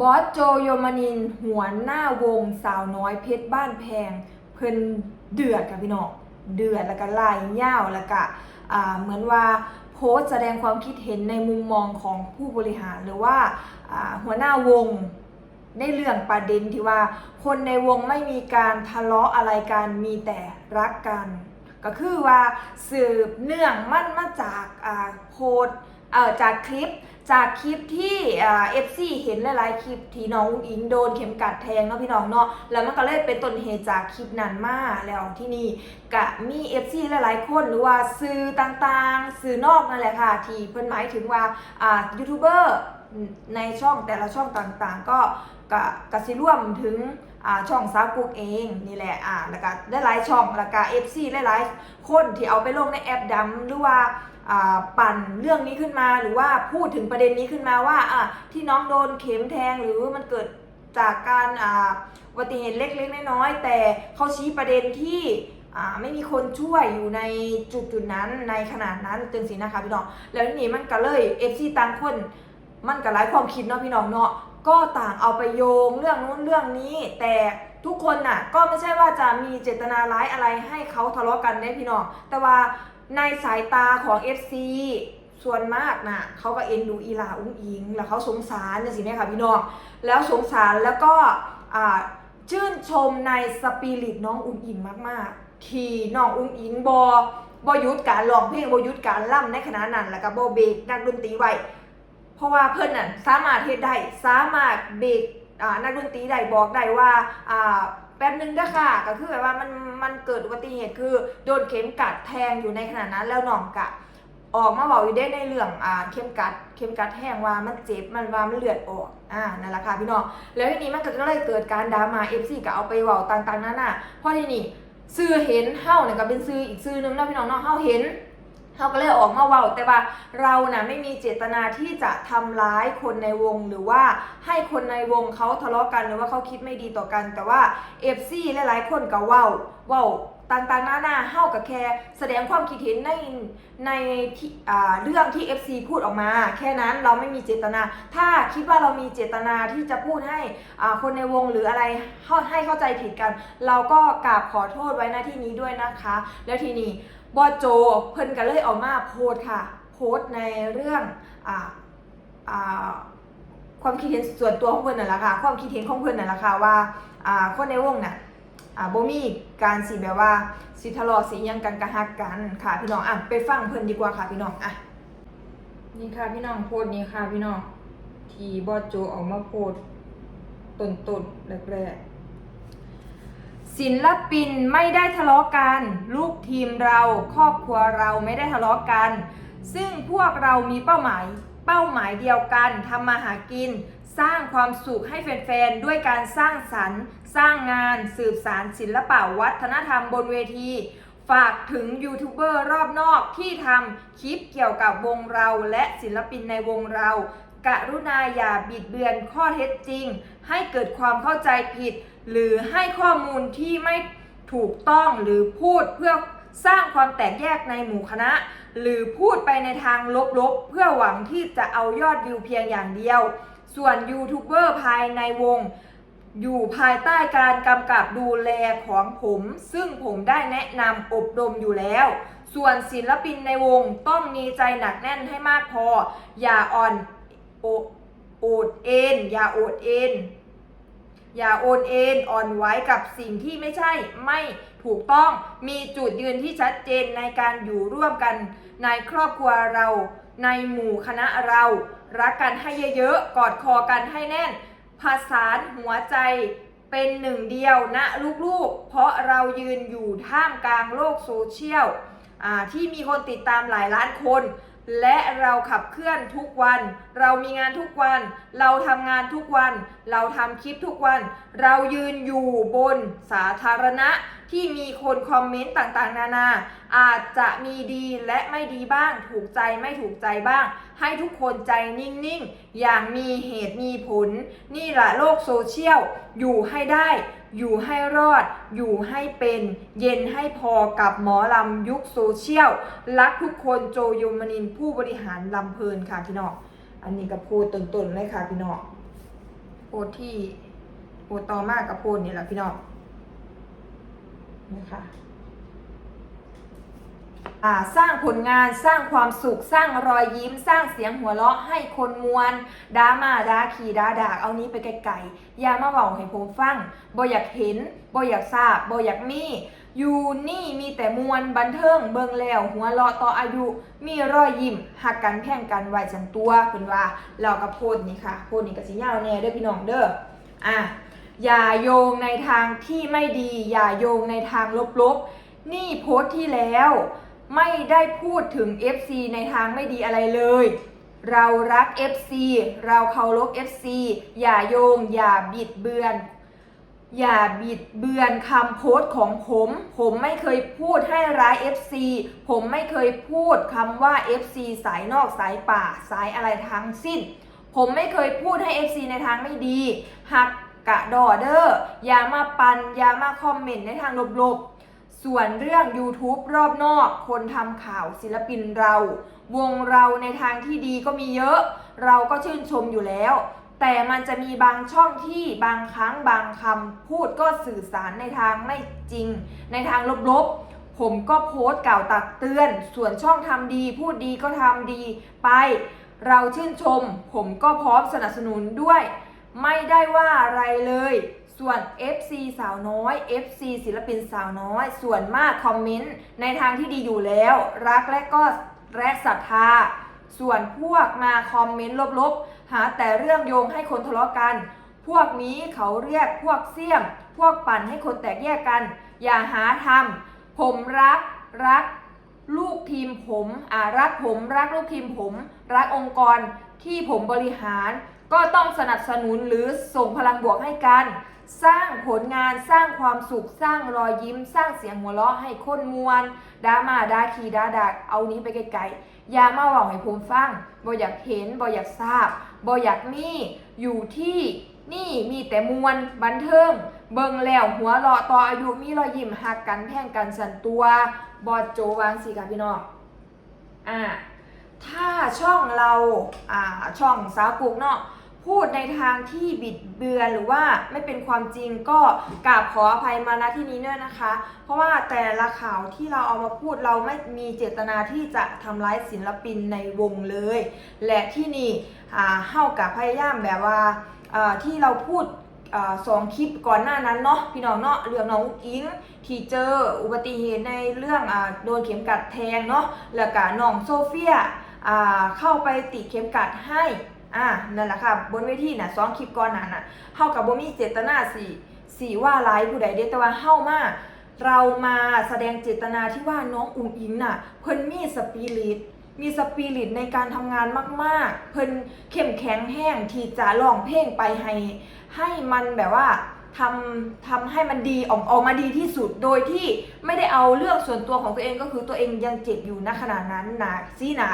บอสโจโยมานินหัวหน้าวงสาวน้อยเพชรบ้านแพง เพิ่นเดือดค่ะพี่น้องเดือดแล้วก็ไล่ย่าวแล้วก็เหมือนว่าโพสแสดงความคิดเห็นในมุมมองของผู้บริหารหรือว่าหัวหน้าวงในเรื่องประเด็นที่ว่า คนในวงไม่มีการทะเลาะอะไรกันมีแต่รักกัน ก็คือว่าสืบเนื่องมั่นมาจากโพสต์ เอ่อจากคลิปจากคลิปที่เอฟซีเห็นหลายๆคลิปที่น้องอุ้งอิงโดนเข็มกัดแทงเนาะพี่น้องเนาะแล้วมันก็เลยเป็นต้นเหตุจากคลิปนั้นมาแล้วที่นี่กะมีเอฟซีหลายๆ คนหรือว่าสื่อต่างๆ สื่อนอกนั่นแหละค่ะ ที่เพิ่นหมายถึงว่าอ่ายูทูบเบอร์ในช่องแต่ละช่องต่างๆ ก็กะกะสิร่วมถึงช่องสาวกุ๊กเองนี่แหละอ่าแล้วก็ได้หลายๆช่องแล้วก็เอฟซีหลายๆคนที่เอาไปลงในแอปดำหรือว่า ปั่นเรื่องนี้ขึ้นมาหรือว่าพูดถึงประเด็นนี้ขึ้นมาว่าที่น้องโดนเข็มแทงหรือมันเกิดจากการอุบัติเหตุเล็กๆน้อยๆแต่เขาชี้ประเด็นที่ไม่มีคนช่วยอยู่ในจุดจุดๆนั้นในขนาดนั้นจึงสินะคะพี่น้องแล้วนี้มันก็เลยเอฟซีต่างคนมันก็หลายความคิดเนาะพี่น้องเนาะก็ต่างเอาไปโยงเรื่องนู้นเรื่องนี้ แต่ทุกคนน่ะก็ไม่ใช่ว่าจะมีเจตนาร้ายอะไรให้เขาทะเลาะกันได้พี่น้องแต่ว่า ในสายตาของ FC ส่วนมากนะเขาก็เอ็นดูอีหลาอุ้งอิง แล้วเขาสงสารนะสิแม่ค่ะพี่น้อง แล้วสงสารแล้วก็ชื่นชมในสปิริตน้องอุ้งอิงมากๆ ที่น้องอุ้งอิงบอบอยุดการร้องเพลงบอยุดการล่ำในขณะนั้นแล้วก็บอเบรกนักดนตรีไว้เพราะว่าเพิ่อนน่ะสามารถเฮ็ดได้สามารถเบรกนักดนตรีได้บอกได้ว่า แป๊บนึงเด้อค่ะ ก็คือแบบว่ามันมันเกิดอุบัติเหตุคือ โดนเข็มกัดแทงอยู่ในขณะนั้นแล้วน้องกะ ออกมาบอกอยู่ได้ในเรื่องอ่าเข็มกัดเข็มกัดแห้งว่ามันเจ็บมันว่ามันเลือดออกอ่านั่นแหละค่ะพี่น้องแล้วทีนี้มันก็เลยเกิดการดราม่า FC ก็เอาไปเว้าต่างๆนั่นน่ะเพราะทีนี้ซื้อเห็นเฮาเนี่ยก็เป็นซื้ออีกซื้อนึงเนาะพี่น้องเนาะเฮาเห็น เขาก็เลยออกมาเว่าแต่ว่าเรานะ่ะไม่มีเจตนาที่จะทำร้ายคนในวง หรือว่าให้คนในวงเขาทะเลาะกันหรือว่าเขาคิดไม่ดีต่อกัน แต่ว่าเอฟซีหลายๆ คนก็เว้าเว้าต่างๆหน้าหน้าเฮากับแค่แสดงความคิดเห็นในในที่อ่าเรื่องที่ FC พูดออกมา แค่นั้นเราไม่มีเจตนา ถ้าคิดว่าเรามีเจตนาที่จะพูดให้อ่าคนในวงหรืออะไรให้ให้เข้าใจผิดกัน เราก็กราบขอโทษไว้หน้าที่นี้ด้วยนะคะ แล้วทีนี้ บอโจเพิ่นก็เลยออกมาโพสค่ะ โพสในเรื่องอ่าอ่าความคิดเห็นส่วนตัวของเพิ่นนั่นแหละค่ะ ความคิดเห็นของเพิ่นนั่นแหละค่ะว่าอ่าคนในวงน่ะอ่าบ่มีการสิแบบว่าสิทะเลาะสิหยังกันกะฮักกันค่ะพี่น้องอะไปฟังเพิ่นดีกว่าค่ะพี่น้องอะนี่ค่ะพี่น้องโพสนี้ค่ะพี่น้องที่บอโจออกมาโพสต์ต้นๆแรกๆ ศิลปินไม่ได้ทะเลาะกัน ลูกทีมเราครอบครัวเราไม่ได้ทะเลาะกัน ซึ่งพวกเรามีเป้าหมายเป้าหมายเดียวกันทำมาหากิน สร้างความสุขให้แฟนๆ ด้วยการสร้างสรรค์ สร้างงานสืบสารศิลปะวัฒนธรรมบนเวที ฝากถึงยูทูบเบอร์รอบนอกที่ทำคลิปเกี่ยวกับวงเราและศิลปินในวงเรา กรุณาอย่าบิดเบือนข้อเท็จจริง ให้เกิดความเข้าใจผิด หรือให้ข้อมูลที่ไม่ถูกต้องหรือพูดเพื่อสร้างความแตกแยกในหมู่คณะ หรือพูดไปในทางลบๆ เพื่อหวังที่จะเอายอดวิวเพียงอย่างเดียว ส่วนยูทูบเบอร์ภายในวง อยู่ภายใต้การกำกับดูแลของผม ซึ่งผมได้แนะนำอบรมอยู่แล้ว ส่วนศิลปินในวงต้องมีใจหนักแน่นให้มากพอ อย่าอ่อนโอ โอดเอ็น อย่าโอดเอ็น อย่าโอนเอ็นอ่อนไหวกับสิ่งที่ไม่ใช่ไม่ถูกต้องมีจุดยืนที่ชัดเจนในการอยู่ร่วมกันในครอบครัวเรา ในหมู่คณะเรา รักกันให้เยอะๆ กอดคอกันให้แน่นผสานหัวใจเป็นหนึ่งเดียวนะลูกๆ เพราะเรายืนอยู่ท่ามกลางโลกโซเชียลที่มีคนติดตามหลายล้านคน และเราขับเคลื่อนทุกวัน เรามีงานทุกวัน เราทำงานทุกวัน เราทำคลิปทุกวัน เรายืนอยู่บนสาธารณะ ที่มีคนคอมเมนต์ต่างๆ นานา อาจจะมีดีและไม่ดีบ้าง ถูกใจไม่ถูกใจบ้าง ให้ทุกคนใจนิ่งๆ อย่างมีเหตุมีผล นี่แหละโลกโซเชียล อยู่ให้ได้ อยู่ให้รอด อยู่ให้เป็น เย็นให้พอกับหมอลำยุคโซเชียล รักทุกคนโจโยมนินผู้บริหารลำเพลินค่ะพี่น้อง อันนี้ก็พูดต้นๆเลยค่ะพี่น้องพูสต์ที่โพต่อมากกับโพนี่แหละพี่น้อง นะคะสร้างผลงานสร้างความสุขสร้างรอยยิ้ม สร้างเสียงหัวเราะให้คนมวนดามาดาขี่ดาดากเอานี้ไปไกลๆอย่ามาเบาให้ผมฟังบ่อยากเห็นบ่อยากทราบบ่อยากมีอยู่นี่มีแต่มวลบันเทิงเบิงแล้วหัวเราะต่ออายุ มีรอยยิ้มหักกันแพ่งกันไหวฉันตัวคุณว่าเรากับโพดนี่ค่ะโพดนี่กับสิยาวแน่เด้อพี่น้องเด้ออะ อย่าโยงในทางที่ไม่ดี อย่าโยงในทางลบๆ นี่โพสต์ที่แล้ว ไม่ได้พูดถึง FC ในทางไม่ดีอะไรเลย เรารัก FC เราเคารพ FC อย่าโยง อย่าบิดเบือน อย่าบิดเบือนคำโพสต์ของผม ผมไม่เคยพูดให้ร้าย FC ผมไม่เคยพูดคำว่า FC สายนอกสายป่า สายอะไรทั้งสิ้น ผมไม่เคยพูดให้ FC ในทางไม่ดีหัก กะดอเดอร์อย่ามาปันอย่ามาคอมเมนต์ในทางลบๆ ส่วนเรื่อง YouTube รอบนอก คนทำข่าวศิลปินเรา วงเราในทางที่ดีก็มีเยอะ เราก็ชื่นชมอยู่แล้ว แต่มันจะมีบางช่องที่บางครั้งบางคำพูดก็สื่อสารในทางไม่จริง ในทางลบๆผมก็โพสต์กล่าวตักเตือน ส่วนช่องทำดี พูดดีก็ทำดีไป เราชื่นชม ผมก็พร้อมสนับสนุนด้วย ไม่ได้ว่าอะไรเลย ส่วน FC สาวน้อย FC ศิลปินสาวน้อย ส่วนมากคอมเมนต์ในทางที่ดีอยู่แล้ว รักและก็และศรัทธา ส่วนพวกมาคอมเมนต์ลบๆ หาแต่เรื่องโยงให้คนทะเลาะกัน พวกนี้เขาเรียกพวกเสี่ยม พวกปั่นให้คนแตกแยกกัน อย่าหาทำผมรักรักลูกทีมผมอ่ารักผม รักลูกทีมผม รักองค์กรที่ผมบริหาร ก็ต้องสนับสนุนหรือส่งพลังบวกให้กัน สร้างผลงานสร้างความสุข สร้างรอยยิ้ม สร้างเสียงหัวเราะให้คนมวลดามาดาคีดาดักเอานี้ไปไกลๆอย่ามาหวังให้ผมฟังบ่อยากเห็นบ่อยากทราบบ่อยากมีอยู่ที่นี่มีแต่มวลบันเทิง เบิ่งแล้วหัวเราะต่ออายุมีรอยยิ้มหักกันแพ่งกันสันตัว บอดโจวางสิค่ะพี่น้องอ่า ถ้าช่องเราอ่าช่องสาวกุกเนาะพูดในทางที่บิดเบือนหรือว่าไม่เป็นความจริงก็กราบขออภัยมาณที่นี้ด้วยนะคะ เพราะว่าแต่ละข่าวที่เราเอามาพูดเราไม่มีเจตนาที่จะทำร้ายศิลปินในวงเลย และที่นี่อ่าเฮากับพยายามแบบว่าที่เราพูดอสองคลิปก่อนหน้านั้นเนาะพี่น้องเนาะเรื่องน้องอุ๊งอิงที่เจออุบัติเหตุในเรื่องอโดนเข็มกัดแทงเนาะแล้วก็น้องโซเฟีย เข้าไปติดเข็มกัดให้อ่านั่นแหละค่ะบนเวทีน่ะสองคลิปก่อนนั้นน่ะเฮากับบ่มีเจตนาสิสิว่าร้ายผู้ใดเด้แต่ว่าเฮามาเรามาแสดงเจตนาที่ว่าน้องอุ๋งอิงน่ะเพิ่นมีสปิริตมีสปิริตในการทำงานมาก ๆ เพิ่นเข้มแข็งแห้งที่จะร้องเพลงไปให้ ให้มันแบบว่าทำทำให้มันดีออกออกมาดีที่สุดโดยที่ไม่ได้เอาเรื่องส่วนตัวของตัวเองก็คือตัวเองยังเจ็บอยู่ณขณะนั้นนะซี่นะ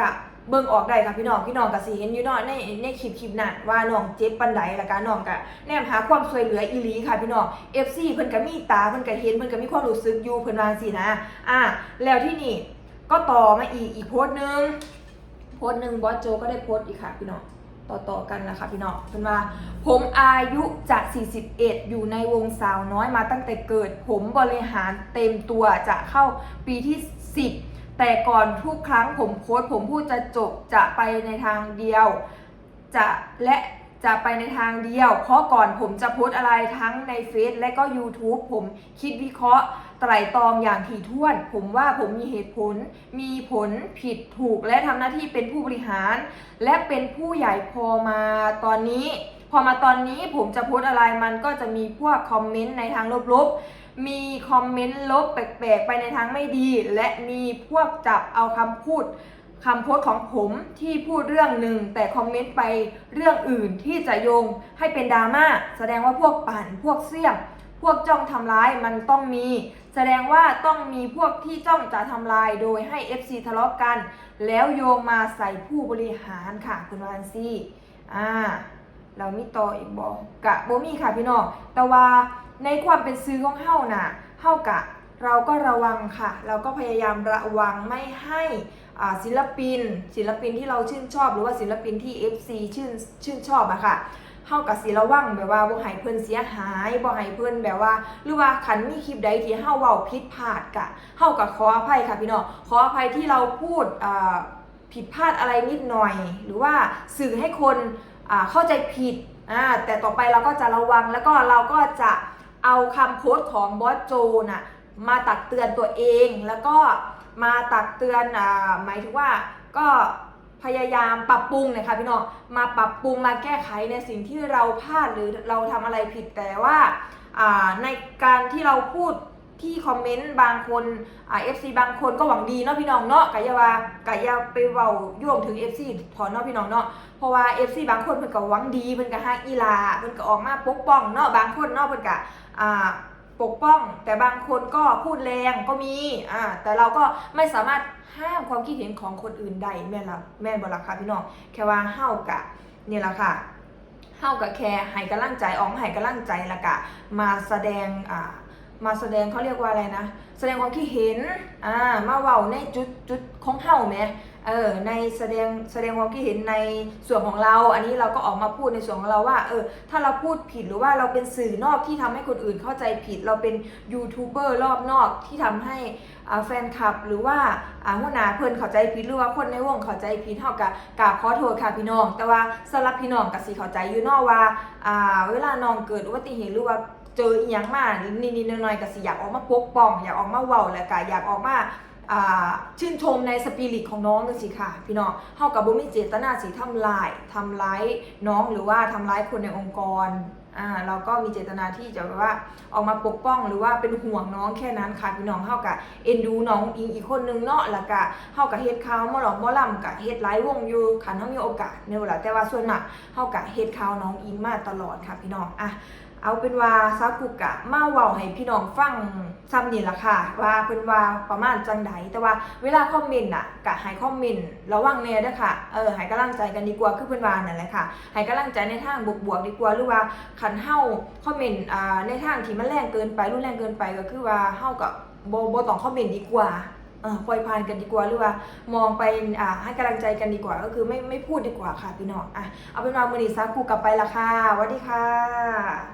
กะเบิ่งออกได้ค่ะพี่น้องพี่น้องกะสิเห็นอยู่เนาะในในคลิปคลิปนั้นว่าน้องเจ็บปันใดแล้วก็น้องกะแนมหาความช่วยเหลืออีหลีค่ะพี่น้อง FC เพิ่นก็มีตาเพิ่นก็เห็นเพิ่นก็มีความรู้สึกอยู่เพิ่นว่าสินะอะแล้วที่นี่ก็ต่อมาอีกอีกโพสต์หนึงโพสต์หนึงบอสโจก็ได้โพสต์อีกค่ะพี่น้องต่อต่อๆกันนะคะพี่น้องเป็นว่าผมอายุจะ41 อยู่ในวงสาวน้อยมาตั้งแต่เกิด ผมบริหารเต็มตัวจะเข้าปีที่ 10 แต่ก่อนทุกครั้งผมโพสผมพูดจะจบจะไปในทางเดียว จะและจะไปในทางเดียว เพราะก่อนผมจะโพสอะไรทั้งในเฟซและก็ YouTube ผมคิดวิเคราะห์ไตร่ตรองอย่างถี่ถ้วน ผมว่าผมมีเหตุผล มีผลผิดถูก และทำหน้าที่เป็นผู้บริหาร และเป็นผู้ใหญ่พอมาตอนนี้ พอมาตอนนี้ผมจะโพสอะไรมันก็จะมีพวกคอมเมนต์ในทางลบๆ มีคอมเมนต์ลบแปลกๆ ไปในทางไม่ดี และมีพวกจับเอาคำพูดคำโพสของผมที่พูดเรื่องหนึ่งแต่คอมเมนต์ไปเรื่องอื่นที่จะโยงให้เป็นดราม่าแสดงว่าพวกปั่นพวกเสี่ยม พวกจ้องทำร้ายมันต้องมี แสดงว่าต้องมีพวกที่จ้องจะทำลายโดยให้ FC ทะเลาะกัน แล้วโยงมาใส่ผู้บริหารค่ะคุณวานซี่อ่าเรามีต่ออีกบอกกะโบมีค่ะพี่น้องแต่ว่า ในความเป็นซื้อของเฮาน่ะเฮากะเราก็ระวังค่ะ เราก็พยายามระวังไม่ให้ศิลปิน ศิลปินที่เราชื่นชอบ หรือว่าศิลปินที่ FC ชื่นชื่นชอบอะค่ะเฮากับสิระวังแบบว่าบ่ให้เพิ่นเสียหายบ่ให้เพิ่นแบบว่า หรือว่าคันมีคลิปใดที่เฮาเว้าผิดพลาดกะเฮาก็ขออภัยค่ะพี่น้องขออภัยที่เราพูดผิดพลาดอะไรนิดหน่อย หรือว่าสื่อให้คนเข้าใจผิดแต่ต่อไปเราก็จะระวังแล้วก็เราก็จะ เอาคำโพสต์ของบอสโจน่ะมาตักเตือนตัวเองแล้วก็มาตักเตือนอ่าหมายถึงว่าก็พยายามปรับปรุงนะคะพี่น้องมาปรับปรุงมาแก้ไขในสิ่งที่เราพลาดหรือเราทำอะไรผิดแต่ว่าอ่าในการที่เราพูด ที่คอมเมนต์บางคนอ่า FC บางคนก็หวังดีเนาะพี่น้องเนาะกะยาวากะยาไปเว้าโยงถึง FC ถอนเนาะพี่น้องเนาะเพราะว่า FC บางคนเพิ่นก็หวังดีเพิ่นก็ฮักอีลาเพิ่นก็ออกมาปกป้องเนาะบางคนเนาะเพิ่นก็อ่าปกป้อง แต่บางคนก็พูดแรงก็มีอ่าแต่เราก็ไม่สามารถห้ามความคิดเห็นของคนอื่นได้แม่ละแม่นบ่ล่ะค่ะพี่น้องแค่ว่าเฮากะนี่ละค่ะเฮากับแคร์ให้กำลังใจออกมาให้กำลังใจล้วก็มาแสดงอ่า มาแสดงเขาเรียกว่าอะไรนะ แสดงความคิดเห็นอ่ามาเว้าในจุดจุดของเฮาแหมเออในแสดงแสดงความคิดเห็นในส่วนของเรา อันนี้เราก็ออกมาพูดในส่วนของเราว่าเออถ้าเราพูดผิดหรือว่าเราเป็นสื่อนอกที่ทำให้คนอื่นเข้าใจผิด เราเป็นยูทูบเบอร์รอบนอกที่ทำให้อ่าแฟนคลับหรือว่าอ่าหัวหน้าเพิ่นเข้าใจผิดหรือว่าคนในวงเข้าใจผิดเฮากะกาบขอโทษค่ะพี่น้อง แต่ว่าสำหรับพี่น้องก็สิเข้าใจอยู่นอกว่าอ่าเวลาน้องเกิดอุบัติเหตุหรือว่า เจออีหยังมานิดๆหน่อยๆก็สิอยากออกมาปกป้อง อยากออกมาเว้าแล้วก็อยากออกมาชื่นชมในสปิริตของน้องจังซี่ค่ะ พี่น้องเฮากับบ่มีเจตนาสิทำลายทำร้ายน้องหรือว่าทำร้ายคนในองค์กรอ่าเราก็มีเจตนาที่จะแบบว่าออกมาปกป้องหรือว่าเป็นห่วงน้องแค่นั้นค่ะพี่น้องเฮากับเอ็นดูน้องอิงอีกคนนึงเนาะแล้วก็เฮากับเฮ็ดข่าวมอหลอกมอลำกับเฮ็ดหลายวงอยู่คันเฮามีโอกาสในเวลาแต่ว่าส่วนมากเฮากะเฮ็ดข่าวน้องอิงมาตลอดค่ะพี่น้องอะ เอาเป็นว่าซากุกะมาเว้าให้พี่น้องฟังซ้ำนี่ล่ะค่ะ ว่าเพิ่นว่าประมาณจังใดแต่ว่าเวลาคอมเมนต์น่ะกะให้คอมเมนต์ระวังแน่เด้อค่ะเออให้กำลังใจกันดีกว่าคือเพิ่นว่านั่นแหละค่ะให้กำลังใจในทางบวกๆดีกว่าหรือว่าคันเฮาคอมเมนต์อ่าในทางที่มันแรงเกินไปรุนแรงเกินไปก็คือว่าเฮาก็บ่บ่ต้องคอมเมนต์ดีกว่าเออปล่อยผ่านกันดีกว่าหรือว่ามองไปอ่าให้กำลังใจกันดีกว่าก็คือไม่ไม่พูดดีกว่าค่ะพี่น้องอะเอาเป็นว่ามือนีซากูกลับไปละค่ะสวัสดีค่ะ